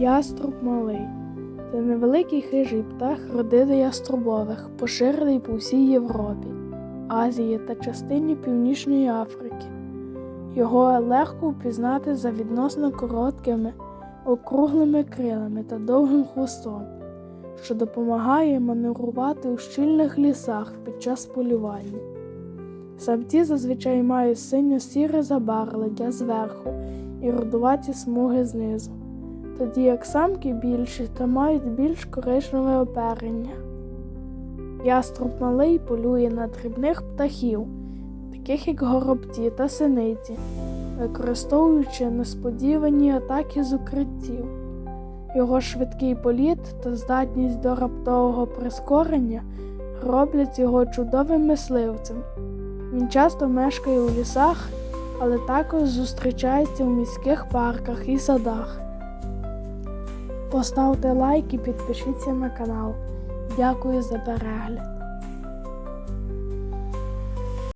Яструб малий це невеликий хижий птах родини яструбових, поширений по всій Європі, Азії та частині Північної Африки. Його легко впізнати за відносно короткими, округлими крилами та довгим хвостом, що допомагає маневрувати у щільних лісах під час полювання. Самці зазвичай мають синьо-сіре забарвлення зверху і рудуваті смуги знизу, тоді як самки більші та мають більш коричневе оперення. Яструб малий полює на дрібних птахів, таких як горобці та синиці, використовуючи несподівані атаки з укриттів. Його швидкий політ та здатність до раптового прискорення роблять його чудовим мисливцем. Він часто мешкає у лісах, але також зустрічається у міських парках і садах. Поставте лайк і підпишіться на канал. Дякую за перегляд.